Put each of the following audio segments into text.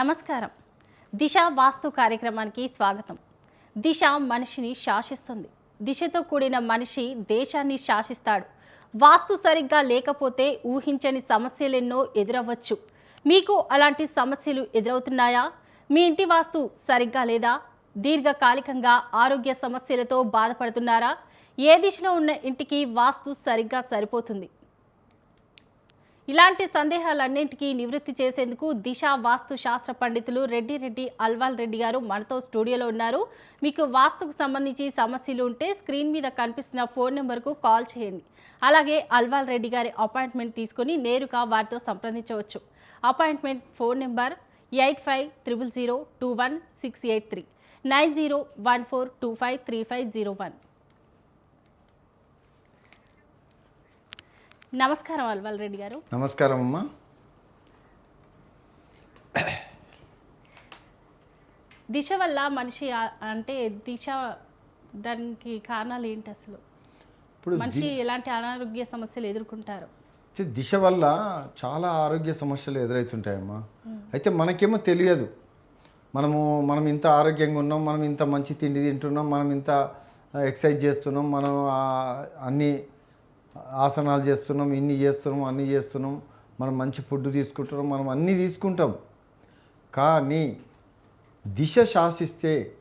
నమస్కారం. దిశ వాస్తు కార్యక్రమానికి స్వాగతం. దిశ మనిషిని శాసిస్తుంది. దిశతో కూడిన మనిషి దేశాన్ని శాసిస్తాడు. వాస్తు సరిగ్గా లేకపోతే ఊహించని సమస్యలెన్నో ఎదురవ్వచ్చు. మీకు అలాంటి సమస్యలు ఎదురవుతున్నాయా? మీ ఇంటి వాస్తు సరిగ్గా లేదా? దీర్ఘకాలికంగా ఆరోగ్య సమస్యలతో బాధపడుతున్నారా? ఏ దిశలో ఉన్న ఇంటికి వాస్తు సరిగ్గా సరిపోతుంది? ఇలాంటి సందేహాలన్నింటికీ నివృత్తి చేసేందుకు దిశ వాస్తు శాస్త్ర పండితులు రెడ్డి రెడ్డి అల్వాల్ రెడ్డి గారు మనతో స్టూడియోలో ఉన్నారు. మీకు వాస్తుకు సంబంధించి సమస్యలు ఉంటే స్క్రీన్ మీద కనిపిస్తున్న ఫోన్ నెంబర్కు కాల్ చేయండి. అలాగే అల్వాల్ రెడ్డి గారి అపాయింట్మెంట్ తీసుకొని నేరుగా వారితో సంప్రదించవచ్చు. Appointment phone number eight five triple zero two one six eight three nine zero one four two five three five zero one. నమస్కారం అల్వాల్ రెడ్డి గారు. నమస్కారం అమ్మా. దిశ వల్ల మనిషి అంటే దిశ దానికి కారణాలు ఏంటి అసలు? ఇప్పుడు మనిషి ఎలాంటి అనారోగ్య సమస్యలు ఎదుర్కొంటారు? దిశ వల్ల చాలా ఆరోగ్య సమస్యలు ఎదురవుతుంటాయమ్మా అయితే మనకేమో తెలియదు. మనము మనం ఇంత ఆరోగ్యంగా ఉన్నాం మనం ఇంత మంచి తిండి తింటున్నాం మనం ఇంత ఎక్సర్సైజ్ చేస్తున్నాం మనం అన్ని ఆసనాలు చేస్తున్నాం ఇన్ని చేస్తున్నాం అన్ని చేస్తున్నాం. మనం మంచి ఫుడ్ తీసుకుంటున్నాం మనం అన్నీ తీసుకుంటాం. కానీ దిశ శాసిస్తే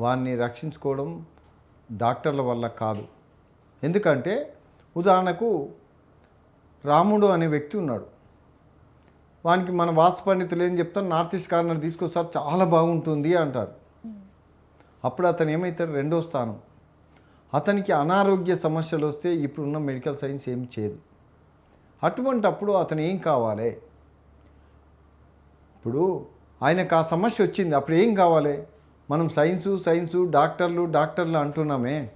వారిని రక్షించుకోవడం డాక్టర్ల వల్ల కాదు. ఎందుకంటే ఉదాహరణకు రాముడు అనే వ్యక్తి ఉన్నాడు. వానికి మన వాస్తు పండితులు ఏం చెప్తారు? నార్త్ ఈస్ట్ కార్నర్ తీసుకొస్తారు చాలా బాగుంటుంది అంటారు. అప్పుడు అతను ఏమవుతారు రెండో స్థానం. అతనికి అనారోగ్య సమస్యలు వస్తే ఇప్పుడున్న మెడికల్ సైన్స్ ఏమి చేయదు. అటువంటప్పుడు అతను ఏం కావాలి? ఇప్పుడు ఆయనకు ఆ సమస్య వచ్చింది అప్పుడు ఏం కావాలి? మనం సైన్సు సైన్సు డాక్టర్లు డాక్టర్లు అంటున్నామే.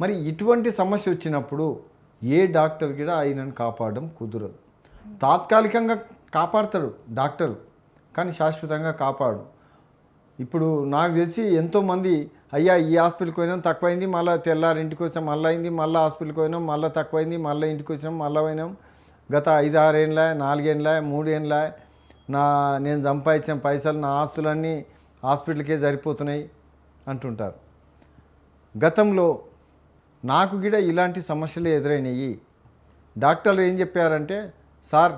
మరి ఇటువంటి సమస్య వచ్చినప్పుడు ఏ డాక్టర్ కూడా ఆయనను కాపాడడం కుదరదు. తాత్కాలికంగా కాపాడతాడు డాక్టర్ కానీ శాశ్వతంగా కాపాడు. ఇప్పుడు నాకు తెలిసి ఎంతోమంది అయ్యా ఈ హాస్పిటల్కి పోయినాం తక్కువైంది మళ్ళీ తెల్లారి ఇంటికి వచ్చాం మళ్ళీ అయింది మళ్ళీ హాస్పిటల్కి పోయినాం మళ్ళీ తక్కువైంది మళ్ళీ ఇంటికి వచ్చినాం మళ్ళీ పోయినాం. గత ఐదు ఆరేళ్ళ నాలుగేళ్ళ మూడేళ్ళ నా నేను సంపాదించిన పైసలు నా ఆస్తులన్నీ హాస్పిటల్కే సరిపోతున్నాయి అంటుంటారు. గతంలో నాకు కూడా ఇలాంటి సమస్యలు ఎదురైనాయి. డాక్టర్లు ఏం చెప్పారంటే సార్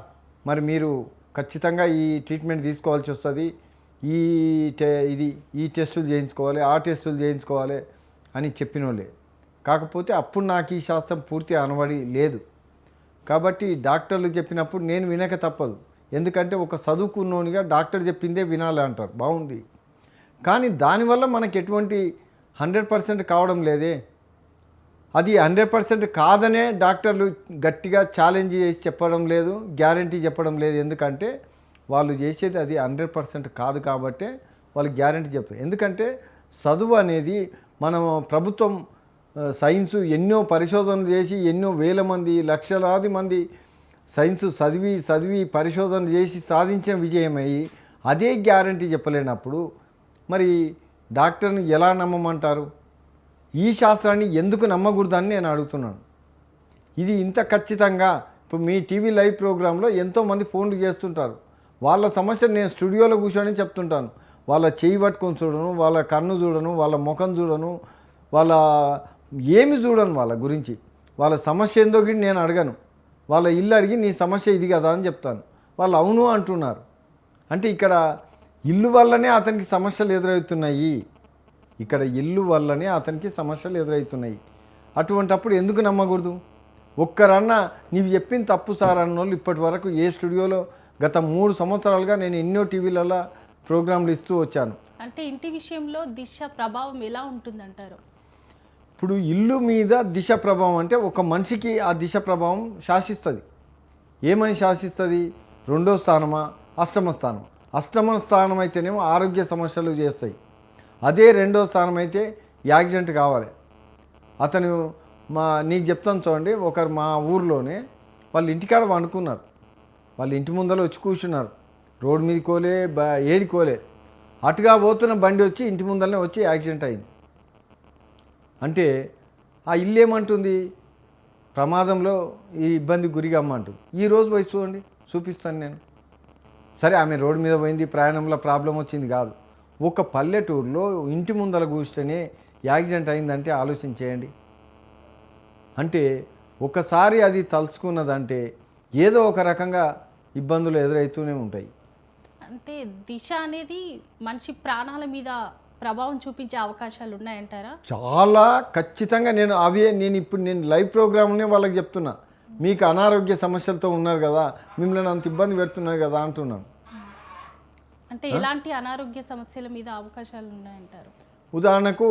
మరి మీరు ఖచ్చితంగా ఈ ట్రీట్మెంట్ తీసుకోవాల్సి వస్తుంది ఈ టె ఇది ఈ టెస్టులు చేయించుకోవాలి ఆ టెస్టులు చేయించుకోవాలి అని చెప్పిన వాళ్ళే కాకపోతే అప్పుడు నాకు ఈ శాస్త్రం పూర్తి అనబడి లేదు. కాబట్టి డాక్టర్లు చెప్పినప్పుడు నేను వినక తప్పదు. ఎందుకంటే ఒక చదువుకున్నోనిగా డాక్టర్ చెప్పిందే వినాలి అంటారు. బాగుంది. కానీ దానివల్ల మనకి ఎటువంటి హండ్రెడ్ పర్సెంట్ కావడం లేదే. అది హండ్రెడ్ పర్సెంట్ కాదనే డాక్టర్లు గట్టిగా ఛాలెంజ్ చేసి చెప్పడం లేదు గ్యారంటీ చెప్పడం లేదు. ఎందుకంటే వాళ్ళు చేసేది అది హండ్రెడ్ పర్సెంట్ కాదు కాబట్టే వాళ్ళు గ్యారంటీ చెప్తారు ఎందుకంటే చదువు అనేది మనం ప్రభుత్వం సైన్సు ఎన్నో పరిశోధనలు చేసి ఎన్నో వేల మంది లక్షలాది మంది సైన్సు చదివి చదివి పరిశోధన చేసి సాధించిన విజయమై అదే గ్యారంటీ చెప్పలేనప్పుడు మరి డాక్టర్ని ఎలా నమ్మమంటారు? ఈ శాస్త్రాన్ని ఎందుకు నమ్మకూడదని నేను అడుగుతున్నాను. ఇది ఇంత ఖచ్చితంగా ఇప్పుడు మీ టీవీ లైవ్ ప్రోగ్రాంలో ఎంతోమంది ఫోన్లు చేస్తుంటారు. వాళ్ళ సమస్య నేను స్టూడియోలో కూర్చొని చెప్తుంటాను. వాళ్ళ చేయి పట్టుకొని చూడను వాళ్ళ కన్ను చూడను వాళ్ళ ముఖం చూడను వాళ్ళ ఏమి చూడను వాళ్ళ గురించి. వాళ్ళ సమస్య ఏందో గిడి నేను అడగను. వాళ్ళ ఇల్లు అడిగి నీ సమస్య ఇది కదా అని చెప్తాను. వాళ్ళు అవును అంటున్నారు. అంటే ఇక్కడ ఇల్లు వల్లనే అతనికి సమస్యలు ఎదురవుతున్నాయి. ఇక్కడ ఇల్లు వల్లనే అతనికి సమస్యలు ఎదురవుతున్నాయి. అటువంటప్పుడు ఎందుకు నమ్మకూడదు? ఒక్కరన్నా నీవు చెప్పింది తప్పు సార్ అన్నోళ్ళు ఇప్పటి వరకు ఏ స్టూడియోలో గత మూడు సంవత్సరాలుగా నేను ఎన్నో టీవీలలో ప్రోగ్రాంలు ఇస్తూ వచ్చాను. అంటే ఇంటి విషయంలో దిశ ప్రభావం ఎలా ఉంటుందంటారు? ఇప్పుడు ఇల్లు మీద దిశ ప్రభావం అంటే ఒక మనిషికి ఆ దిశ ప్రభావం శాసిస్తుంది. ఏమని శాసిస్తుంది? రెండో స్థానమా? అష్టమ స్థానం. అష్టమ స్థానం అయితేనేమో ఆరోగ్య సమస్యలు చేస్తాయి. అదే రెండో స్థానం అయితే యాక్సిడెంట్ కావాలి. అతను మా నీకు చెప్తాను చూడండి ఒకరు మా ఊర్లోనే వాళ్ళ ఇంటికాడ వండుకున్నారు. వాళ్ళ ఇంటి ముందర వచ్చి కూర్చున్నారు. రోడ్డు మీద కోలే బ ఏడి కోలే. అటుగా పోతున్న బండి వచ్చి ఇంటి ముందరనే వచ్చి యాక్సిడెంట్ అయింది. అంటే ఆ ఇల్లు ఏమంటుంది? ప్రమాదంలో ఈ ఇబ్బంది గురిగా అమ్మంటుంది ఈ రోజు పోయి చూడండి చూపిస్తాను నేను. సరే ఆమె రోడ్డు మీద పోయింది ప్రయాణంలో ప్రాబ్లం వచ్చింది కాదు. ఒక పల్లెటూరులో ఇంటి ముందర కూర్చొని యాక్సిడెంట్ అయిందంటే ఆలోచన చేయండి. అంటే ఒకసారి అది తలుచుకున్నదంటే ఏదో ఒక రకంగా ఇబ్బందులు ఎదురవుతూనే ఉంటాయి. అంటే దిశ అనేది మనిషి ప్రాణాల మీద ప్రభావం చూపించే అవకాశాలు ఉన్నాయంటారా? చాలా ఖచ్చితంగా నేను అవే నేను ఇప్పుడు నేను లైవ్ ప్రోగ్రామ్నే వాళ్ళకి చెప్తున్నా. మీకు అనారోగ్య సమస్యలతో ఉన్నారు కదా మిమ్మల్ని అంత ఇబ్బంది పెడుతున్నారు కదా అంటున్నాను. అంటే ఎలాంటి అనారోగ్య సమస్యల మీద అవకాశాలు ఉన్నాయంటారు? ఉదాహరణకు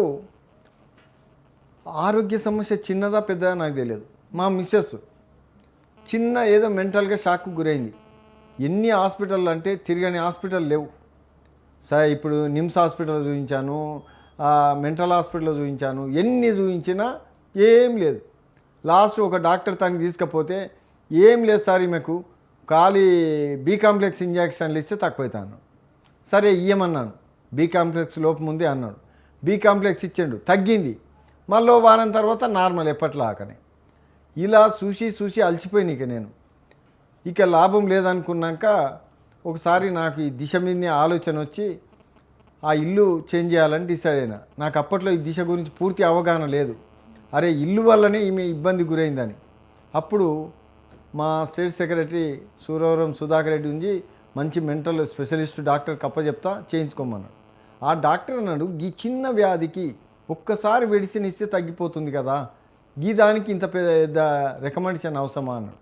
ఆరోగ్య సమస్య చిన్నదా పెద్దదా నాకు తెలియదు. మా మిస్సెస్ చిన్న ఏదో మెంటల్గా షాక్కు గురైంది. ఎన్ని హాస్పిటల్ అంటే తిరగని హాస్పిటల్ లేవు. సరే ఇప్పుడు నిమ్స్ హాస్పిటల్ చూపించాను మెంటల్ హాస్పిటల్ చూపించాను ఎన్ని చూపించినా ఏం లేదు. లాస్ట్ ఒక డాక్టర్ తనకి తీసుకపోతే ఏం లేదు సార్ ఈమెకు. ఖాళీ బీ కాంప్లెక్స్ ఇంజెక్షన్లు ఇస్తే తక్కువైతాను. సరే ఇయ్యమన్నాను. బీ కాంప్లెక్స్ లోపం ఉంది అన్నాడు. బీ కాంప్లెక్స్ ఇచ్చిండు. తగ్గింది. మళ్ళీ వారం తర్వాత నార్మల్ ఎప్పట్లాకనే ఇలా చూసి చూసి అలసిపోయినాక నేను. ఇక లాభం లేదనుకున్నాక ఒకసారి నాకు ఈ దిశ మీదనే ఆలోచన వచ్చి ఆ ఇల్లు చేంజ్ చేయాలని డిసైడ్ అయినా నాకు అప్పట్లో ఈ దిశ గురించి పూర్తి అవగాహన లేదు అరే ఇల్లు వల్లనే ఈమె ఇబ్బంది గురైందని అప్పుడు మా స్టేట్ సెక్రటరీ సూరవరం సుధాకర్ రెడ్డి ఉంచి మంచి మెంటల్ స్పెషలిస్ట్ డాక్టర్ కప్ప చెప్తా చేయించుకోమన్నాడు ఆ డాక్టర్ అన్నాడు ఈ చిన్న వ్యాధికి ఒక్కసారి మెడిసిన్ ఇస్తే తగ్గిపోతుంది కదా ఈ దానికి ఇంత పెద్ద రికమెండేషన్ అవసరమా అన్నాడు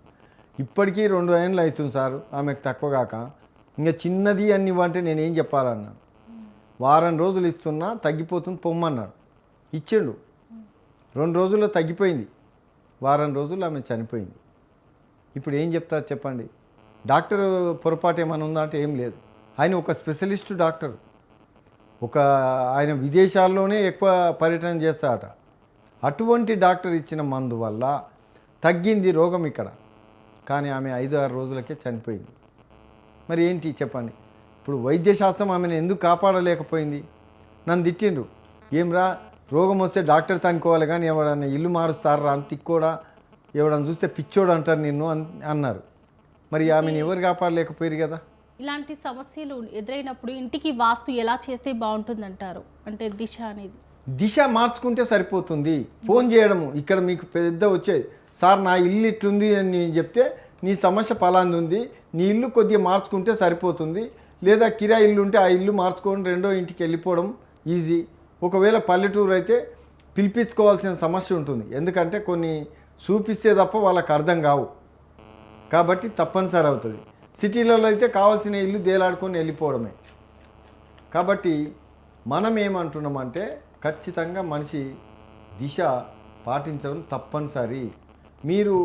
ఇప్పటికీ రెండు ఏళ్ళు అవుతుంది సార్ ఆమెకు తక్కువ కాక. ఇంకా చిన్నది అని ఇవ్వంటే నేనేం చెప్పాలన్నాను వారం రోజులు ఇస్తున్నా తగ్గిపోతుంది పొమ్మన్నాడు ఇచ్చిండు. రెండు రోజుల్లో తగ్గిపోయింది. వారం రోజులు ఆమె చనిపోయింది. ఇప్పుడు ఏం చెప్తారు చెప్పండి. డాక్టర్ పొరపాటు ఏమైనా ఉందా అంటే ఏం లేదు. ఆయన ఒక స్పెషలిస్ట్ డాక్టర్. ఒక ఆయన విదేశాల్లోనే ఎక్కువ పర్యటన చేస్తాడట. అటువంటి డాక్టర్ ఇచ్చిన మందు వల్ల తగ్గింది రోగం ఇక్కడ. కానీ ఆమె ఐదు ఆరు రోజులకే చనిపోయింది. మరి ఏంటి చెప్పండి? ఇప్పుడు వైద్యశాస్త్రం ఆమెను ఎందుకు కాపాడలేకపోయింది? నన్ను తిట్టిండ్రు. ఏమ్రా? రోగం వస్తే డాక్టర్ తనుకోవాలి కానీ ఎవడన్నా ఇల్లు మారుస్తారా? అని తిక్కోడా ఎవడన్నా చూస్తే పిచ్చోడు అంటారు నిన్ను అన్- అన్నారు. మరి ఆమెను ఎవరు కాపాడలేకపోయారు కదా? ఇలాంటి సమస్యలు ఎదురైనప్పుడు ఇంటికి వాస్తు ఎలా చేస్తే బాగుంటుందంటారు? అంటే దిశ అనేది. దిశ మార్చుకుంటే సరిపోతుంది. ఫోన్ చేయడము. ఇక్కడ మీకు పెద్ద వచ్చేది సార్ నా ఇల్లు ఇట్లుంది అని నేను చెప్తే నీ సమస్య ఫలాంది ఉంది. నీ ఇల్లు కొద్దిగా మార్చుకుంటే సరిపోతుంది. లేదా కిరా ఇల్లు ఉంటే ఆ ఇల్లు మార్చుకొని రెండో ఇంటికి వెళ్ళిపోవడం ఈజీ. ఒకవేళ పల్లెటూరు అయితే పిలిపించుకోవాల్సిన సమస్య ఉంటుంది. ఎందుకంటే కొన్ని చూపిస్తే తప్ప వాళ్ళకి అర్థం కావు. కాబట్టి తప్పనిసరి అవుతుంది. సిటీలలో అయితే కావాల్సిన ఇల్లు దేలాడుకొని వెళ్ళిపోవడమే. కాబట్టి మనం ఏమంటున్నామంటే ఖచ్చితంగా మనిషి దిశ పాటించడం తప్పనిసరి. మీరు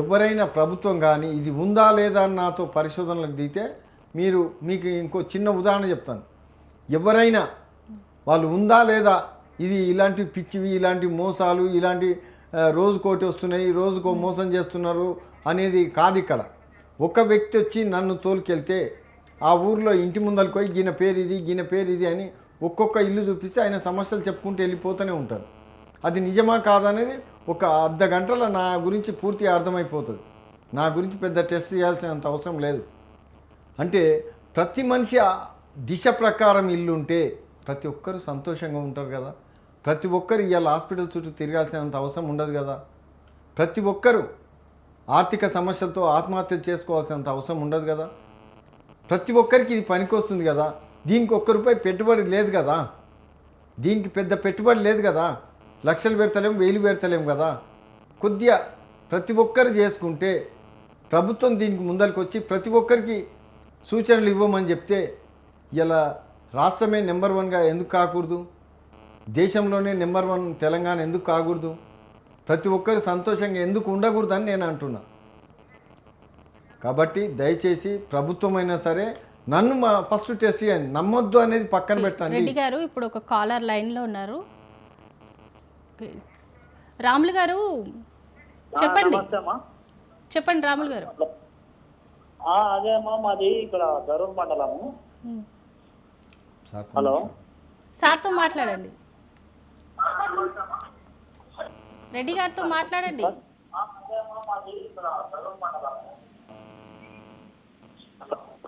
ఎవరైనా ప్రభుత్వం కానీ ఇది ఉందా లేదా అని నాతో పరిశోధనలకు దిగితే మీరు మీకు ఇంకో చిన్న ఉదాహరణ చెప్తాను. ఎవరైనా వాళ్ళు ఉందా లేదా ఇది ఇలాంటి పిచ్చివి ఇలాంటి మోసాలు ఇలాంటి రోజుకోటి వస్తున్నాయి రోజుకో మోసం చేస్తున్నారు అనేది కాదు ఇక్కడ. ఒక వ్యక్తి వచ్చి నన్ను తోలుకెళ్తే ఆ ఊర్లో ఇంటి ముందరికి పోయి గిన పేరు ఇది గిన పేరు ఇది అని ఒక్కొక్క ఇల్లు చూపిస్తే ఆయన సమస్యలు చెప్పుకుంటూ వెళ్ళిపోతూనే ఉంటారు. అది నిజమా కాదనేది ఒక అర్ధ గంటలో నా గురించి పూర్తిగా అర్థమైపోతుంది. నా గురించి పెద్ద టెస్ట్ చేయాల్సినంత అవసరం లేదు. అంటే ప్రతి మనిషి దిశ ప్రకారం ఇల్లు ఉంటే ప్రతి ఒక్కరు సంతోషంగా ఉంటారు కదా. ప్రతి ఒక్కరు ఇవాళ హాస్పిటల్ చుట్టూ తిరగాల్సినంత అవసరం ఉండదు కదా. ప్రతి ఒక్కరు ఆర్థిక సమస్యలతో ఆత్మహత్యలు చేసుకోవాల్సినంత అవసరం ఉండదు కదా. ప్రతి ఒక్కరికి ఇది పనికొస్తుంది కదా. దీనికి ఒక్క రూపాయి పెట్టుబడి లేదు కదా. దీనికి పెద్ద పెట్టుబడి లేదు కదా. లక్షలు పెడతలేం వేలు పెడతలేం కదా. కొద్దిగా ప్రతి ఒక్కరు చేసుకుంటే ప్రభుత్వం దీనికి ముందరికి వచ్చి ప్రతి ఒక్కరికి సూచనలు ఇవ్వమని చెప్తే ఇలా రాష్ట్రమే నెంబర్ వన్గా ఎందుకు కాకూడదు? దేశంలోనే నెంబర్ వన్ తెలంగాణ ఎందుకు కాకూడదు? ప్రతి ఒక్కరు సంతోషంగా ఎందుకు ఉండకూడదని నేను అంటున్నా. కాబట్టి దయచేసి ప్రభుత్వమైనా సరే నన్ను మా ఫస్ట్ టెస్ట్ చేయండి. నమ్మొద్దు అనేది పక్కన పెట్టండి. రెడ్డి గారు ఇప్పుడు ఒక కాలర్ లైన్లో ఉన్నారు. ఓకే. రాములు గారు చెప్పండి. చెప్పండి రాములు గారు. ఆ, అదే అమ్మా మాది ఇక్కడ ధరూర్ మండలము. హలో. సార్తో మాట్లాడండి. రెడ్డి గారితో మాట్లాడండి.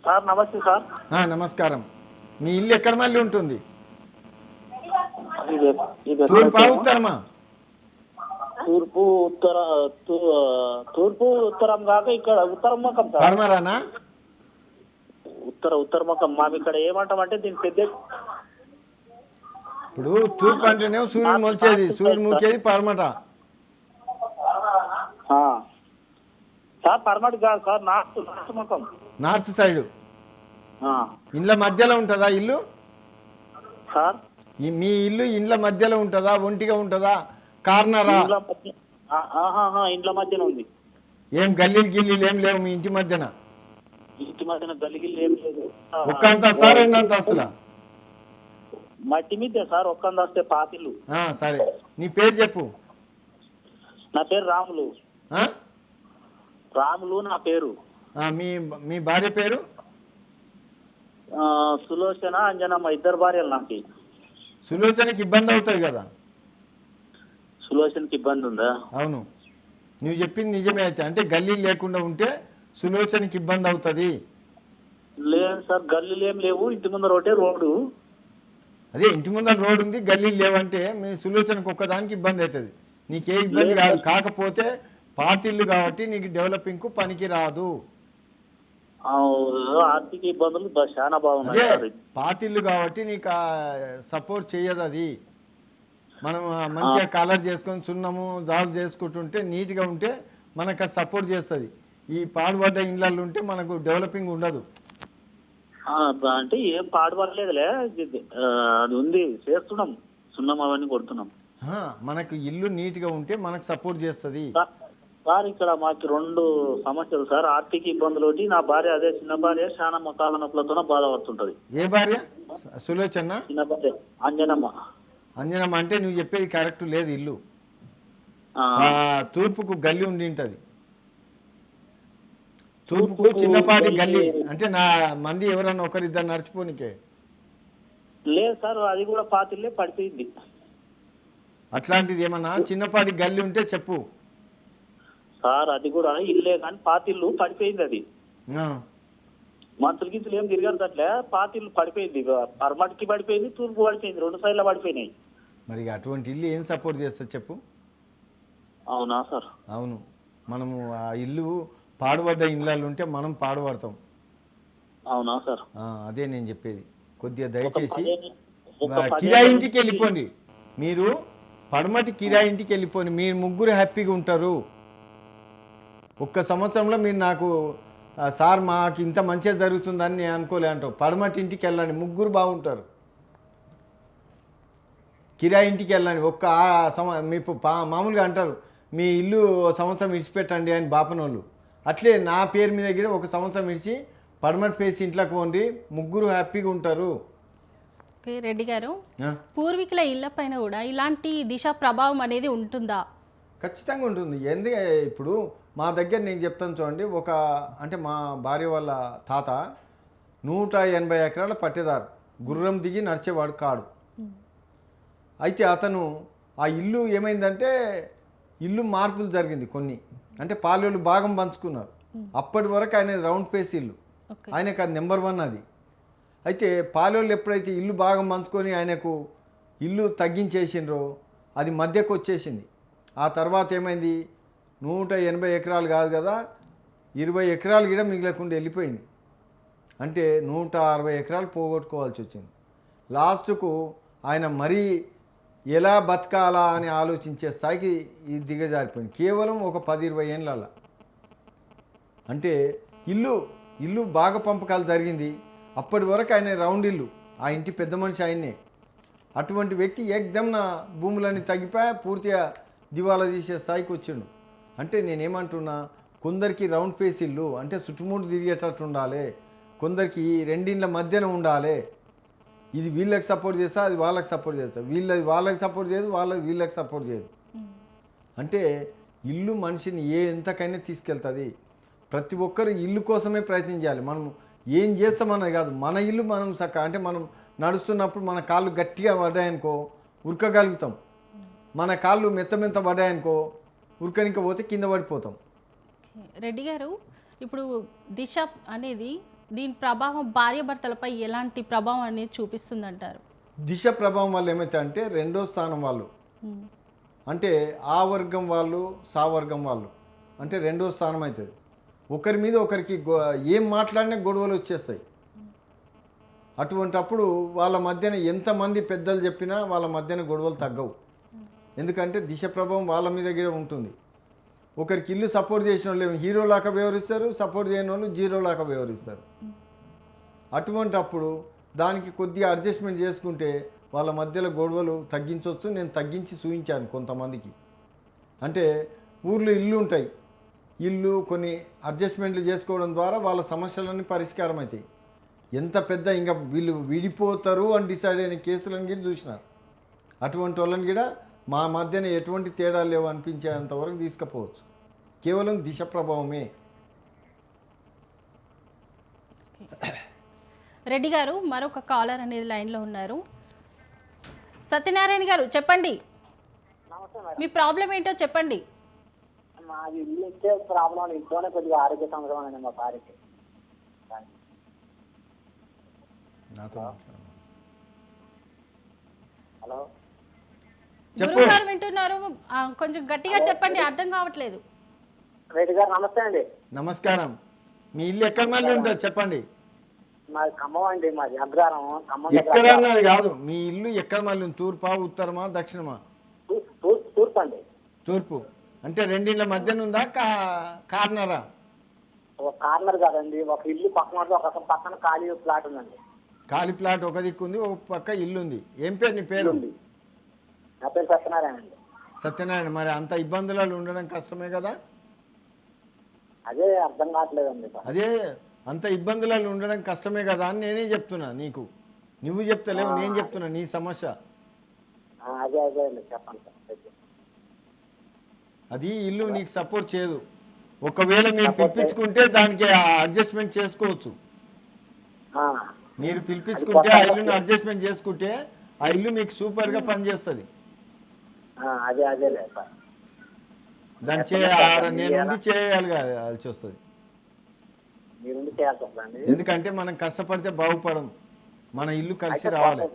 సార్ నమస్తే సార్. నమస్కారం. మీ ఇల్లు ఎక్కడ మళ్ళీ ఉంటుంది? తూర్పా ఉత్తరమా? తూర్పు ఉత్తర తూర్పు ఉత్తరం కాక ఇక్కడ ఉత్తరం ముఖం పడమరానా? ఉత్తర ఉత్తర ముఖం. మేము ఇక్కడ ఏమంటాం అంటే దీని పెద్ద ఇప్పుడు తూర్పు అంటేనే సూర్యుడు మొలిచేది. సూర్యుడు మూకేది పడమట. ఆ. సార్ పర్మనెంట్ కాదు సార్ నార్త్ నార్త్ ముఖం. North side. ఇండ్ల మధ్యలో ఉంటుందా ఇల్లు? సార్? మీ ఇల్లు ఇండ్ల మధ్యలో ఉంటుందా? ఒంటిగా ఉంటుందా? కార్నరా? ఇండ్ల ఇండ్ల మధ్యన ఉంది. ఏం గల్లీలు గిల్లీలు ఏం లేవు మీ ఇంటి మధ్యన? ఇంటి మధ్యన గలిగి ఏం లేదు. ఒక్క అంతస్తా రెండు అంతస్తులా? మట్టి మీదే సార్ ఒక్కంది వస్తే పాతిల్లు సరే. నీ పేరు చెప్పు. నా పేరు రాములు? రాములు నా పేరు. మీ మీ భార్య పేరు? సులోచన అంజనమ్మ ఇద్దరు భార్యలు నాకు. సులోచనకి ఇబ్బంది అవుతుంది కదా? సులోచనకి ఇబ్బంది ఉందా? అవును. నువ్వు చెప్పింది నిజమే అయితే. అంటే గల్లీలు లేకుండా ఉంటే సులోచనకి ఇబ్బంది అవుతుంది. లేదు సార్ గల్లీలు ఏం లేవు. ఇంటి ముందర ఒకటే రోడ్డు. అదే ఇంటి ముందర రోడ్ ఉంది గల్లీలు లేవంటే మీ సులోచనకు ఒక్కదానికి ఇబ్బంది అవుతుంది. నీకే ఇబ్బంది కాదు. కాకపోతే పాతిల్లు కాబట్టి నీకు డెవలపింగ్కు పనికి రాదు ఆర్థిక ఇబ్బందులు చాలా బాగున్నాయి పాతిల్లు కాబట్టి నీకు సపోర్ట్ చేయదు అది. మనం మంచిగా కలర్ చేసుకొని సున్నము జాబ్ చేసుకుంటుంటే నీట్గా ఉంటే మనకు సపోర్ట్ చేస్తుంది. ఈ పాడుపడ్డ ఇండ్లలో ఉంటే మనకు డెవలపింగ్ ఉండదు. అంటే ఏం పాడుపడలేదులే ఆ, అది ఉంది. చేస్తున్నాం. సున్నం అవన్నీ కొడుతున్నాం. మనకు ఇల్లు నీట్గా ఉంటే మనకు సపోర్ట్ చేస్తుంది. సార్- ఇక్కడ మాకు రెండు సమస్యలు సార్. ఆర్థిక ఇబ్బందులు ఒకటి నా భార్య అదే చిన్న భార్య చాలా మొక్కల నొప్పులతో బాధపడుతుంటది ఏ భార్య? సులోచన చిన్న భార్య అంజనమ్మ. అంజనమ్మ అంటే నువ్వు చెప్పేది కరెక్ట్ లేదు ఇల్లు. తూర్పుకు గల్లి ఉండి ఉంటుంది. తూర్పుకు చిన్నపాటి గల్లి అంటే నా మంది ఎవరన్నా ఒకరిద్దరు నడిచిపోనికే. లేదు సార్ అది కూడా పాతిల్లే పడిపోయింది. అట్లాంటిది ఏమన్నా? చిన్నపాటి గల్లి ఉంటే చెప్పు. సార్ అది కూడా ఇల్లే కానీ పాతిల్లు పడిపోయింది అది. గింతులు ఏం తిరిగారు అట్లే పాతిల్లు పడిపోయింది. పర్మటికి పడిపోయింది తూర్పు పడిపోయింది రెండు సైడ్ల పడిపోయినాయి. మరి అటువంటి ఇల్లు ఏం సపోర్ట్ చేస్తుంది చెప్పు? అవునా సార్? అవును. మనము ఆ ఇల్లు పాడుపడ్డ ఇళ్ళల్లో ఉంటే మనం పాడుపడతాం అవునా సార్? ఆ, అదే నేను చెప్పేది. కొద్దిగా దయచేసి కిరాయి ఇంటికి వెళ్ళిపోండి. మీరు పడమటి కిరాయి ఇంటికి వెళ్ళిపోండి. మీరు ముగ్గురు హ్యాపీగా ఉంటారు. ఒక్క సంవత్సరంలో మీరు నాకు "ఆ, సార్ మాకు ఇంత మంచిగా జరుగుతుందని నేను అనుకోలే అంటావు. పడమటి ఇంటికి వెళ్ళండి ముగ్గురు బాగుంటారు. కిరాయి ఇంటికి వెళ్ళండి ఒక్క సమ మీ మామూలుగా అంటారు మీ ఇల్లు సంవత్సరం విడిచిపెట్టండి అని బాపనోళ్ళు. అట్లే నా పేరు మీద కూడా ఒక సంవత్సరం విడిచి పడమటి పేసి ఇంట్లోకి పోండి ముగ్గురు హ్యాపీగా ఉంటారు. రెడ్డి గారు? పూర్వీకుల ఇళ్ళ పైన కూడా ఇలాంటి దిశ ప్రభావం అనేది ఉంటుందా? ఖచ్చితంగా ఉంటుంది. ఎందుకు ఇప్పుడు మా దగ్గర నేను చెప్తాను చూడండి ఒక అంటే మా భార్య వాళ్ళ తాత నూట ఎనభై ఎకరాల పట్టేదారు. గుర్రం దిగి నడిచేవాడు కాడు. అయితే అతను ఆ ఇల్లు ఏమైందంటే ఇల్లు మార్పులు జరిగింది కొన్ని. అంటే పాలెళ్ళు భాగం పంచుకున్నారు. అప్పటి వరకు ఆయన రౌండ్ ఫేస్ ఇల్లు. ఆయనకు అది నెంబర్ వన్ అది. అయితే పాలోళ్ళు ఎప్పుడైతే ఇల్లు భాగం పంచుకొని ఆయనకు ఇల్లు తగ్గించేసిండ్రో అది మధ్యకు వచ్చేసింది ఆ తర్వాత ఏమైంది? నూట ఎనభై ఎకరాలు కాదు కదా ఇరవై ఎకరాలు కూడా మిగిలకుండా వెళ్ళిపోయింది. అంటే నూట అరవై ఎకరాలు పోగొట్టుకోవాల్సి వచ్చింది. లాస్ట్కు ఆయన మరీ ఎలా బతకాలా అని ఆలోచించే స్థాయికి ఇది దిగజారిపోయింది. కేవలం ఒక పది ఇరవై ఏళ్ళ అంటే ఇల్లు ఇల్లు బాగా పంపకాలు జరిగింది. అప్పటి వరకు ఆయన రౌండ్ ఇల్లు. ఆ ఇంటి పెద్ద మనిషి ఆయన్నే. అటువంటి వ్యక్తి ఏకదమ్న భూములన్నీ తగ్గిపోయి పూర్తిగా దివాలా తీసే స్థాయికి వచ్చిండు. అంటే నేనేమంటున్నా కొందరికి రౌండ్ ఫేస్ ఇల్లు అంటే చుట్టుముట్టు తిరిగేటట్టు ఉండాలి. కొందరికి ఈ రెండిండ్ల మధ్యన ఉండాలి. ఇది వీళ్ళకి సపోర్ట్ చేస్తా అది వాళ్ళకి సపోర్ట్ చేస్తా. వీళ్ళది వాళ్ళకి సపోర్ట్ చేయదు వాళ్ళది వీళ్ళకి సపోర్ట్ చేయదు. అంటే ఇల్లు మనిషిని ఏ ఎంతకైనా తీసుకెళ్తుంది. ప్రతి ఒక్కరు ఇల్లు కోసమే ప్రయత్నం చేయాలి మనం ఏం చేస్తామన్నది కాదు. మన ఇల్లు మనం సక్క అంటే మనం నడుస్తున్నప్పుడు మన కాళ్ళు గట్టిగా పడ్డాయనుకో ఉరకగలుగుతాం. మన కాళ్ళు మెత్త మెత్త పడ్డాయనుకో ఉరకనిక పోతే కింద పడిపోతాం. రెడ్డి గారు ఇప్పుడు దిశ అనేది దీని ప్రభావం భార్యాభర్తలపై ఎలాంటి ప్రభావం అనేది చూపిస్తుందంటారు? దిశ ప్రభావం వల్ల ఏమైతే అంటే రెండో స్థానం వాళ్ళు. అంటే ఆ వర్గం వాళ్ళు సా వర్గం వాళ్ళు. అంటే రెండో స్థానం అవుతుంది. ఒకరి మీద ఒకరికి గొ- ఏం మాట్లాడినా గొడవలు వచ్చేస్తాయి. అటువంటప్పుడు వాళ్ళ మధ్యన ఎంతమంది పెద్దలు చెప్పినా వాళ్ళ మధ్యన గొడవలు తగ్గవు. ఎందుకంటే దిశ ప్రభావం వాళ్ళ మీద కూడా ఉంటుంది. ఒకరికి ఇల్లు సపోర్ట్ చేసిన వాళ్ళు ఏమో హీరో లాగా వ్యవహరిస్తారు సపోర్ట్ చేయని వాళ్ళు జీరో లాగా వ్యవహరిస్తారు. అటువంటి అప్పుడు దానికి కొద్దిగా అడ్జస్ట్మెంట్ చేసుకుంటే వాళ్ళ మధ్యలో గొడవలు తగ్గించవచ్చు. నేను తగ్గించి చూపించాను కొంతమందికి. అంటే ఊర్లో ఇల్లు ఉంటాయి. ఇల్లు కొన్ని అడ్జస్ట్మెంట్లు చేసుకోవడం ద్వారా వాళ్ళ సమస్యలన్నీ పరిష్కారం అవుతాయి. ఎంత పెద్ద ఇంకా వీళ్ళు విడిపోతారు అని డిసైడ్ అయిన కేసులను కూడా చూసినారు. అటువంటి వాళ్ళని కూడా మా మధ్యన ఎటువంటి తేడాలు లేవు అనిపించేంత వరకు తీసుకుపోవచ్చు. కేవలం దిశ ప్రభావమే. రెడ్డి గారు మరొక కాలర్ అనేది లైన్లో ఉన్నారు. సత్యనారాయణ గారు చెప్పండి. మీ ప్రాబ్లం ఏంటో చెప్పండి. మాది ఇల్లు ఇచ్చే ప్రాబ్లం ఇంట్లోనే కొద్దిగా ఆరోగ్య సమస్య అండి మా భార్యకి. నాతో హలో. చెప్పు. గురువు గారు వింటున్నారు కొంచెం గట్టిగా చెప్పండి అర్థం కావట్లేదు. రెడ్డి గారు నమస్తే అండి. నమస్కారం. మీ ఇల్లు ఎక్కడ మళ్ళీ ఉంటుంది చెప్పండి. మాది ఖమ్మం అండి మాది అగ్రహారం ఖమ్మం ఎక్కడ అన్నది కాదు. మీ ఇల్లు ఎక్కడ మళ్ళీ ఉంది? తూర్పా ఉత్తరమా దక్షిణమా? తూర్పు అండి. తూర్పు. అంటే రెండిళ్ళ మధ్యన ఉందా? కా కార్నరా? ఒక కార్నర్ కాదండి. ఒక ఇల్లు పక్కన ఉంటుంది, ఒక పక్కన ఖాళీ ప్లాట్ ఉందండి. ఖాళీ ప్లాట్ ఒక దిక్కు ఉంది ఒక పక్క ఇల్లు ఉంది. ఏం పేరు నీ పేరు? ఉంది. నా పేరు సత్యనారాయణ అండి. సత్యనారాయణ మరి అంత ఇబ్బందులలో ఉండడం కష్టమే కదా? అదే అర్థం కావట్లేదండి. అదే అంత ఇబ్బందులలో ఉండడం కష్టమే కదా అని నేనే చెప్తున్నా నీకు. నువ్వు చెప్తలేవు నేను చెప్తున్నా నీ సమస్య. అదే అదే చెప్పండి అది ఇల్లు నీకు సపోర్ట్ చేయదు. ఒకవేళ మీరు పిలిపించుకుంటే దానికి అడ్జస్ట్మెంట్ చేసుకోవచ్చు. మీరు పిలిపించుకుంటే ఆ ఇల్లుని అడ్జస్ట్మెంట్ చేసుకుంటే ఆ ఇల్లు మీకు సూపర్గా పనిచేస్తుంది. అదే అదే లేదు సార్ దాన్ని చే ఆడ నేను ఉండి చేయగలగాల్సి వస్తుంది. ఎందుకంటే మనం కష్టపడితే బాగుపడం. మన ఇల్లు కలిసి రావాలి.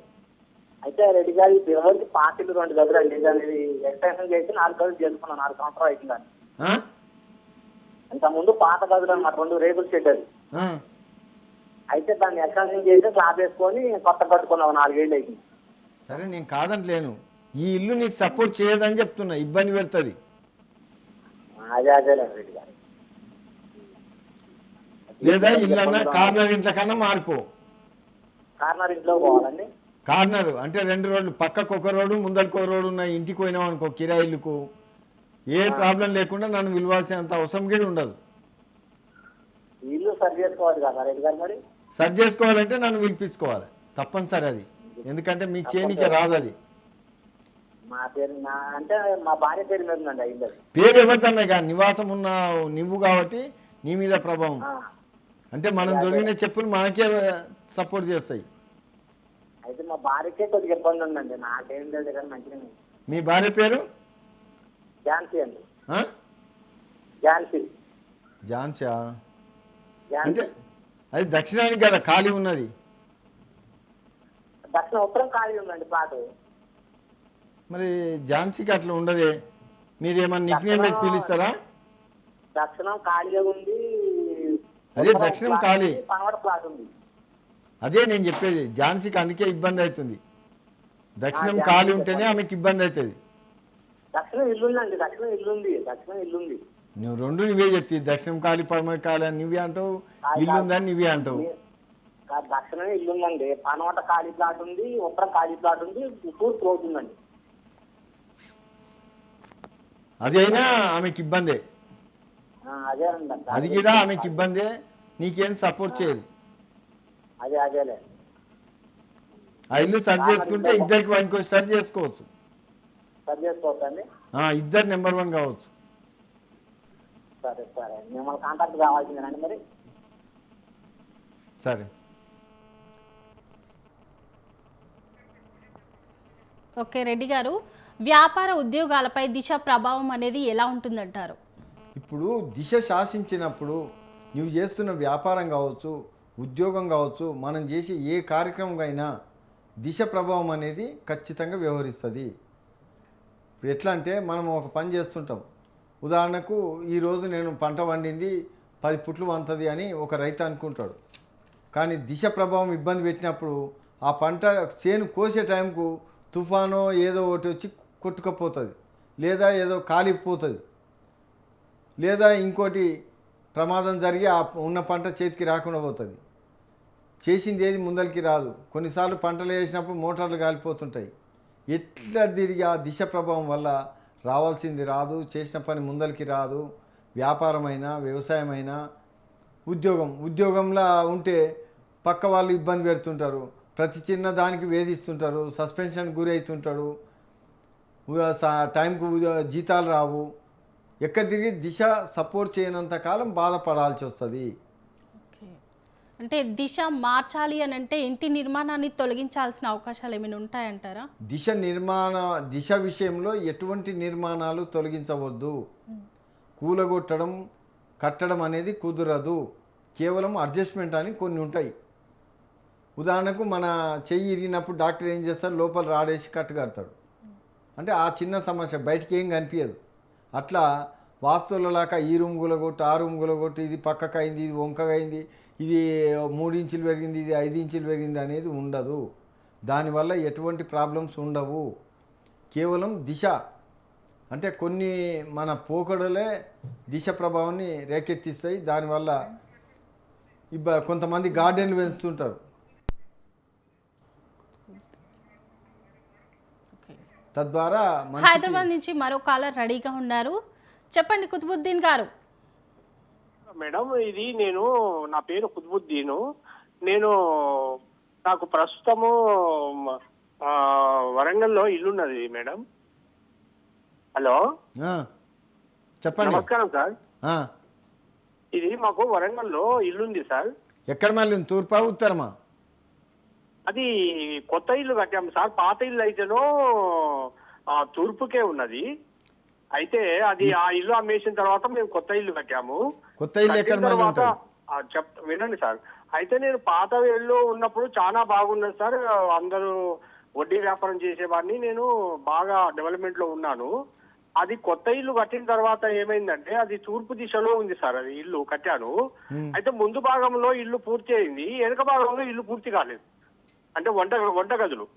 అయితే రెడ్డి గారు ఇప్పుడు ఎవరికి పార్టీలు రెండు దగ్గర అండి? దాన్ని ఎక్స్టెన్షన్ చేసి నాలుగు గదులు చేసుకున్నాను. నాలుగు సంవత్సరాలు అవుతుందండి ఆ? ఇంత ముందు పాత గదులు అన్నమాట రెండు రేకులు షెడ్ అది. అయితే దాన్ని ఎక్స్టెన్షన్ చేసి స్లాబ్ వేసుకొని కొత్త కట్టుకున్నాం నాలుగేళ్ళు అయింది. సరే నేను కాదంటలేను. ఈ ఇల్లు నీకు సపోర్ట్ చేయదని చెప్తున్నా ఇబ్బంది పెడుతుంది. లేదు ఇల్లన్నా కార్నర్ ఇంట్లో కన్నా మారిపో. కార్నర్ ఇంట్లో పోవాలండి? కార్నర్ అంటే రెండు రోడ్లు పక్కకు ఒక రోడ్డు ముందరికి ఒక రోడ్డు ఉన్నాయి ఇంటికి పోయినాం అనుకో కిరాయి ఇల్లుకు. ఏ ప్రాబ్లం లేకుండా నన్ను విలువాల్సినంత అవసరం కూడా ఉండదు. ఇల్లు సరి చేసుకోవాలి కదా రెడ్డి గారు మరి? సరి చేసుకోవాలంటే నన్ను పిలిపించుకోవాలి. తప్పనిసరి అది. ఎందుకంటే మీకు చేయనికే రాదు అది. మా పేరు నా అంటే మా భార్య పేరు మీద ఉందండి అది. పేరు ఎవరిదన్నా కానీ నివాసం ఉన్న నువ్వు కాబట్టి నీ మీద ప్రభావం. ఆ, అంటే మనం దొరికిన చెప్పులు మనకే సపోర్ట్ చేస్తాయి. అయితే మా భార్యకే కొద్దిగా ఇబ్బంది ఉందండి. నాకేం లేదు కానీ మంచిగా. మీ భార్య పేరు? ఝాన్సీ అండి. ఆ? ఝాన్సీ. జాన్సా ఝాన్సీ. అంటే అది దక్షిణానికి కదా ఖాళీ ఉన్నది. దక్షిణ ఉత్తరం ఖాళీ ఉందండి ప్లాట్ మరి ఝాన్సీకి అట్లా ఉండదే? మీరు ఏమన్నా నిక్నేమ్ పెట్టి పిలుస్తారా? దక్షిణం ఖాళీగా ఉంది. అదే దక్షిణం ఖాళీ. అదే నేను చెప్పేది. ఝాన్సీకి అందుకే ఇబ్బంది అవుతుంది. దక్షిణం ఖాళీ ఉంటేనే ఆమెకి ఇబ్బంది అవుతుంది. దక్షిణం ఇల్లుందండి దక్షిణం ఇల్లుంది దక్షిణం ఇల్లుంది నువ్వు రెండు నువ్వే చెప్తి దక్షిణం ఖాళీ పడమర ఖాళీ అని నువ్వే అంటావు? ఇల్లు ఉందని నువ్వే అంటావు? దక్షిణం ఇల్లుందండి పనమట ఖాళీ ప్లాట్ ఉంది. ఉత్తరం ఖాళీ ప్లాట్ ఉంది. తూర్పు ఉందండి అది అయినా ఆమెకి ఇబ్బందే. ఆ, అదే కూడా ఆమెకి ఇబ్బందే. నీకేం సపోర్ట్ చేయదు. అదే అదేలే. ఆ ఇల్లు సర్చ్ చేసుకుంటే ఇద్దరికి పనికి సర్చ్ చేసుకోవచ్చు. ఇద్దరు నెంబర్ వన్ కావచ్చు. సరే సరే. మిమ్మల్ని కాంటాక్ట్ కావాల్సిందేనండి మరి? సరే. ఓకే రెడ్డి గారు. వ్యాపార ఉద్యోగాలపై దిశ ప్రభావం అనేది ఎలా ఉంటుందంటారు? ఇప్పుడు దిశ శాసించినప్పుడు నువ్వు చేస్తున్న వ్యాపారం కావచ్చు ఉద్యోగం కావచ్చు మనం చేసే ఏ కార్యక్రమంకైనా దిశ ప్రభావం అనేది ఖచ్చితంగా వ్యవహరిస్తుంది. ఎట్లా అంటే మనం ఒక పని చేస్తుంటాం. ఉదాహరణకు ఈరోజు నేను పంట వండింది పది పుట్లు వంతది అని ఒక రైతు అనుకుంటాడు. కానీ దిశ ప్రభావం ఇబ్బంది పెట్టినప్పుడు ఆ పంట చేను కోసే టైంకు తుఫానో ఏదో ఒకటి వచ్చి కొట్టుకపోతుంది. లేదా ఏదో కాలిపోతుంది. లేదా ఇంకోటి ప్రమాదం జరిగి ఆ ఉన్న పంట చేతికి రాకుండా పోతుంది. చేసింది ఏది ముందరికి రాదు. కొన్నిసార్లు పంటలు వేసినప్పుడు మోటార్లు కాలిపోతుంటాయి. ఎట్లా తిరిగి ఆ దిశ ప్రభావం వల్ల రావాల్సింది రాదు చేసిన పని ముందరికి రాదు వ్యాపారమైనా వ్యవసాయమైనా ఉద్యోగం. ఉద్యోగంలో ఉంటే పక్క వాళ్ళు ఇబ్బంది పెడుతుంటారు. ప్రతి చిన్న దానికి వేధిస్తుంటారు సస్పెన్షన్ గురి అవుతుంటాడు టైంకు జీతాలు రావు. ఎక్కడ తిరిగి దిశ సపోర్ట్ చేయనంత కాలం బాధపడాల్సి వస్తుంది. అంటే దిశ మార్చాలి అని అంటే ఇంటి నిర్మాణాన్ని తొలగించాల్సిన అవకాశాలు ఏమైనా ఉంటాయంటారా? దిశ నిర్మాణ దిశ విషయంలో ఎటువంటి నిర్మాణాలు తొలగించవద్దు. కూలగొట్టడం కట్టడం అనేది కుదరదు. కేవలం అడ్జస్ట్మెంట్ అని కొన్ని ఉంటాయి. ఉదాహరణకు మన చెయ్యి ఇరిగినప్పుడు డాక్టర్ ఏం చేస్తారు లోపల రాడేసి కట్టు కడతాడు. అంటే ఆ చిన్న సమస్య బయటికి ఏం కనిపించదు అట్లా వాస్తువులలాగా ఈ రూమ్ గులగొట్టు ఆ రూమ్ గులగొట్టు ఇది పక్కకు అయింది ఇది వంకగా అయింది ఇది మూడు ఇంచులు పెరిగింది ఇది ఐదు ఇంచులు పెరిగింది అనేది ఉండదు. దానివల్ల ఎటువంటి ప్రాబ్లమ్స్ ఉండవు. కేవలం దిశ. అంటే కొన్ని మన పోకడలే దిశ ప్రభావాన్ని రేకెత్తిస్తాయి. దానివల్ల ఇబ్బ కొంతమంది గార్డెన్లు పెంచుతుంటారు ఓకే తద్వారా హైదరాబాద్ నుంచి మరో కాలర్ రెడీగా ఉన్నారు. చెప్పండి కుతుబుద్దీన్ గారు. మేడం ఇది నేను నా పేరు కుతుబుద్దీను. నేను నాకు ప్రస్తుతము ఆ, వరంగల్లో ఇల్లున్నది మేడం. హలో? ఆ, చెప్పండి. నమస్కారం సార్. ఆ, ఇది మాకు వరంగల్లో ఇల్లుంది సార్. ఎక్కడ మళ్ళీ తూర్పా ఉత్తరమా? అది కొత్త ఇల్లు కట్టాము సార్. పాత ఇల్లు అయితేనో ఆ, తూర్పుకే ఉన్నది. అయితే అది ఆ ఇల్లు అమ్మేసిన తర్వాత మేము కొత్త ఇల్లు కట్టాము. కొత్త ఇల్లు ఎక్కడ తర్వాత చెప్ వినండి సార్. అయితే నేను పాత ఇల్లు ఉన్నప్పుడు చాలా బాగున్నది సార్. అందరూ వడ్డీ వ్యాపారం చేసేవాడిని. నేను బాగా డెవలప్మెంట్లో ఉన్నాను. అది కొత్త ఇల్లు కట్టిన తర్వాత ఏమైందంటే అది తూర్పు దిశలో ఉంది సార్. అది ఇల్లు కట్టాను. అయితే ముందు భాగంలో ఇల్లు పూర్తి అయింది. వెనుక భాగంలో ఇల్లు పూర్తి కాలేదు. అంటే వంట వంట గదులు.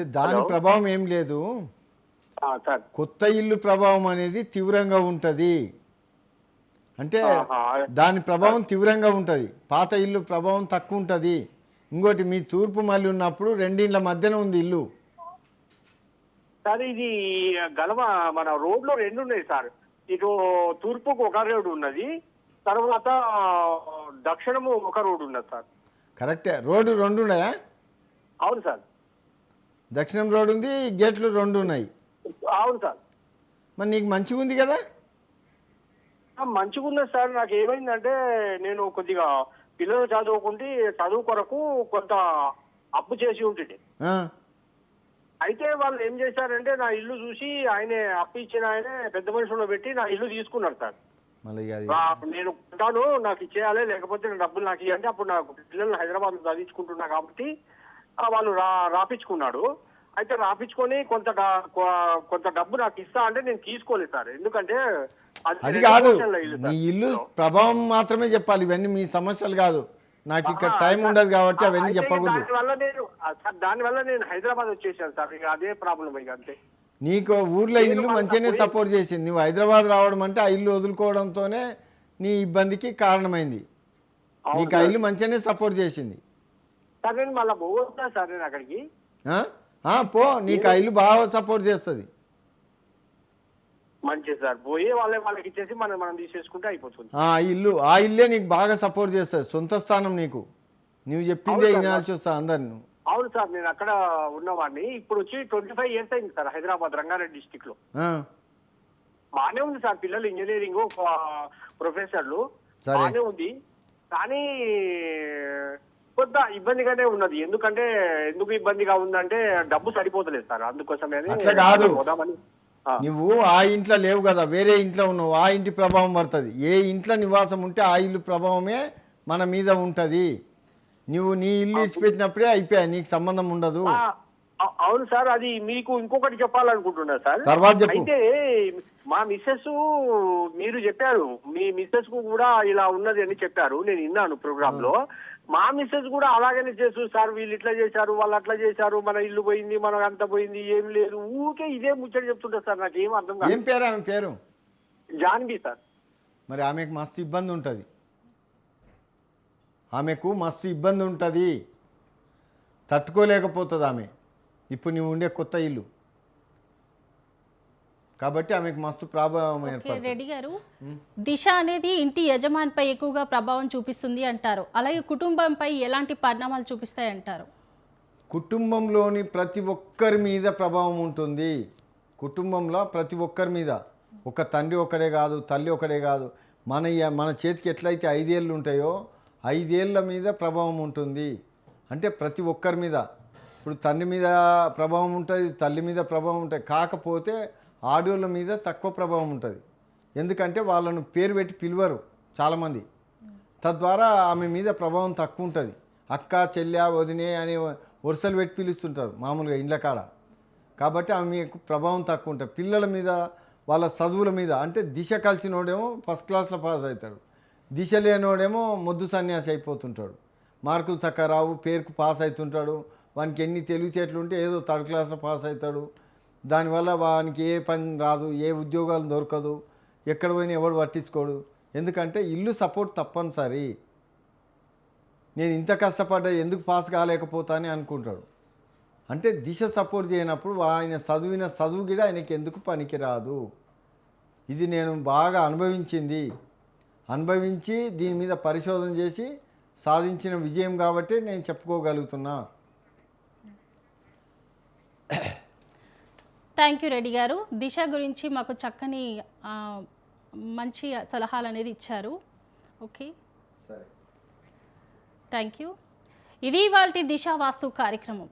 దాని? ప్రభావం ఏం లేదు. కొత్త ఇల్లు ప్రభావం అనేది తీవ్రంగా ఉంటుంది. అంటే. దాని ప్రభావం తీవ్రంగా ఉంటుంది. పాత ఇల్లు ప్రభావం తక్కువ ఉంటుంది. ఇంకోటి మీ తూర్పు మళ్ళీ ఉన్నప్పుడు రెండిండ్ల మధ్యన ఉంది ఇల్లు. సార్ ఇది గలవ మన రోడ్లో రెండు ఉన్నాయి సార్. ఇటు తూర్పుకు ఒక రోడ్డు ఉన్నది. తర్వాత దక్షిణము ఒక రోడ్డు ఉన్నది సార్. కరెక్టే. రోడ్డు రెండు ఉన్నాయా అవును సార్. దక్షిణం రోడ్డు ఉంది గేట్లు రెండు ఉన్నాయి అవును సార్. మరి నీకు మంచిగా ఉంది కదా? మంచిగా ఉన్నది సార్. నాకు ఏమైందంటే నేను కొద్దిగా పిల్లలు చదువుకుంటే చదువు కొరకు కొంత అప్పు చేసి ఉంటుంది అయితే వాళ్ళు ఏం చేశారంటే నా ఇల్లు చూసి ఆయనే అప్పు ఇచ్చిన ఆయనే పెద్ద మనుషుల్లో పెట్టి నా ఇల్లు తీసుకున్నారు సార్. మళ్ళీ అది ఆ, నేను ఉంటాను నాకు ఇచ్చేయాలి లేకపోతే నేను డబ్బులు నాకు ఇవ్వండి అప్పుడు నాకు పిల్లల్ని హైదరాబాద్ చదివించుకుంటున్నా కాబట్టి వాళ్ళు రా రాపించుకున్నాడు అయితే రాపించుకొని కొంత కొంత డబ్బు నాకు ఇస్తా అంటే నేను తీసుకోలేదు సార్. ఎందుకంటే అది కాదు మీ. ఇల్లు ప్రభావం మాత్రమే చెప్పాలి ఇవన్నీ మీ సమస్యలు కాదు. నాకు ఇక్కడ టైం ఉండదు కాబట్టి అవన్నీ చెప్పకూడదు. నేను దానివల్ల నేను హైదరాబాద్ వచ్చేసాను సార్ ఇక అదే ప్రాబ్లం ఇక అంతే. నీకు ఊర్లో ఇల్లు మంచిగానే సపోర్ట్ చేసింది. నువ్వు హైదరాబాద్ రావడం అంటే ఆ ఇల్లు వదులుకోవడంతోనే నీ ఇబ్బందికి కారణమైంది. నీకు ఆ. ఇల్లు మంచిగానే సపోర్ట్ చేసింది. సార్ నేను మళ్ళీ పోవచ్చా సార్ నేను అక్కడికి? పో. నీకు ఆ ఇల్లు బాగా సపోర్ట్ చేస్తుంది. మంచిది సార్. పోయే వాళ్ళే వాళ్ళకి ఇచ్చేసి మనం మనం తీసేసుకుంటే అయిపోతుంది. ఆ ఇల్లు ఆ ఇల్లే నీకు బాగా సపోర్ట్ చేస్తుంది. సొంత స్థానం నీకు. నువ్వు చెప్పిందే. వినాల్సి వస్తా అందరిని. అవును సార్ నేను అక్కడ ఉన్నవాడిని. ఇప్పుడు వచ్చి ట్వంటీ ఫైవ్ ఇయర్స్ అయింది సార్ హైదరాబాద్ రంగారెడ్డి డిస్టిక్లో. ఆ, బాగానే ఉంది సార్ పిల్లలు ఇంజనీరింగ్ ప్రొఫెసర్లు సరే. బాగానే ఉంది. కానీ కొంత ఇబ్బందిగానే ఉన్నది. ఎందుకంటే ఎందుకు ఇబ్బందిగా ఉందంటే డబ్బు సరిపోతలేదు సార్ అందుకోసమే కాదు. పోదామని. నువ్వు ఆ ఇంట్లో లేవు కదా వేరే ఇంట్లో ఉన్నావు. ఆ ఇంటి ప్రభావం పడుతుంది. ఏ ఇంట్లో నివాసం ఉంటే ఆ ఇల్లు ప్రభావమే మన మీద ఉంటుంది. నువ్వు నీ ఇల్లు ఇచ్చిపెట్టినప్పుడే అయిపోయా నీకు సంబంధం ఉండదు. అవును సార్ అది మీకు ఇంకొకటి చెప్పాలనుకుంటున్నా సార్. తర్వాత. అయితే మా మిస్సెస్ మీరు చెప్పారు మీ మిస్సెస్కు కూడా ఇలా ఉన్నది అని చెప్పారు నేను విన్నాను ప్రోగ్రామ్లో మా మిస్సెస్ కూడా అలాగనే చేస్తారు సార్ వీళ్ళు ఇట్లా చేశారు వాళ్ళు అట్లా చేశారు మన ఇల్లు పోయింది మన అంత పోయింది ఏం లేదు. ఊకే ఇదే ముచ్చట చెప్తుంటారు సార్ నాకు ఏం అర్థం ఏం కాదు పేరు ఆమె పేరు? జాన్వి సార్. మరి ఆమెకు మస్తు ఇబ్బంది ఉంటుంది. ఆమెకు మస్తు ఇబ్బంది ఉంటుంది. తట్టుకోలేకపోతుంది ఆమె. ఇప్పుడు నువ్వు ఉండే కొత్త ఇల్లు. కాబట్టి ఆమెకు మస్తు ప్రభావం రెడ్డి గారు దిశ అనేది ఇంటి యజమానిపై ఎక్కువగా ప్రభావం చూపిస్తుంది అంటారు. అలాగే కుటుంబంపై ఎలాంటి పరిణామాలు చూపిస్తాయి అంటారు? కుటుంబంలోని ప్రతి ఒక్కరి మీద ప్రభావం ఉంటుంది. కుటుంబంలో ప్రతి ఒక్కరి మీద. ఒక తండ్రి ఒకడే కాదు తల్లి ఒకడే కాదు. మన మన చేతికి ఎట్లయితే ఐదేళ్ళు ఉంటాయో ఐదేళ్ళ మీద ప్రభావం ఉంటుంది. అంటే ప్రతి ఒక్కరి మీద. ఇప్పుడు తండ్రి మీద ప్రభావం ఉంటుంది తల్లి మీద ప్రభావం ఉంటుంది. కాకపోతే ఆడియోల మీద తక్కువ ప్రభావం ఉంటుంది. ఎందుకంటే వాళ్ళను పేరు పెట్టి పిలువరు చాలామంది. తద్వారా ఆమె మీద ప్రభావం తక్కువ ఉంటుంది. అక్క చెల్లె వదినే అనే వరుసలు పెట్టి పిలుస్తుంటారు మామూలుగా ఇండ్ల కాడ. కాబట్టి ఆమె ప్రభావం తక్కువ ఉంటుంది. పిల్లల మీద వాళ్ళ చదువుల మీద. అంటే దిశ కలిసినోడేమో ఫస్ట్ క్లాస్లో పాస్ అవుతాడు. దిశ లేనోడేమో మొద్దు సన్యాసి అయిపోతుంటాడు. మార్కులు చక్కగా రావు పేరుకు పాస్ అవుతుంటాడు వానికి ఎన్ని తెలివితేటలు ఉంటే ఏదో థర్డ్ క్లాస్లో పాస్ అవుతాడు. దానివల్ల వానికి ఏ పని రాదు ఏ ఉద్యోగాలు దొరకదు ఎక్కడ పోయినా ఎవడు పట్టించుకోడు. ఎందుకంటే ఇల్లు సపోర్ట్ తప్పనిసరి. నేను ఇంత కష్టపడ్డా ఎందుకు పాస్ కాలేకపోతానే అనుకుంటాడు. అంటే దిశ సపోర్ట్ చేయనప్పుడు ఆయన చదివిన చదువు కూడా ఆయనకి ఎందుకు పనికిరాదు? ఇది నేను బాగా అనుభవించింది. అనుభవించి దీని మీద పరిశోధన చేసి సాధించిన విజయం కాబట్టి నేను చెప్పుకోగలుగుతున్నా. థ్యాంక్ యూ రెడ్డి గారు. దిశ గురించి మాకు చక్కని మంచి సలహాలు అనేది ఇచ్చారు. ఓకే సరే. థ్యాంక్ యూ ఇది వాళ్ళ దిశ వాస్తు కార్యక్రమం.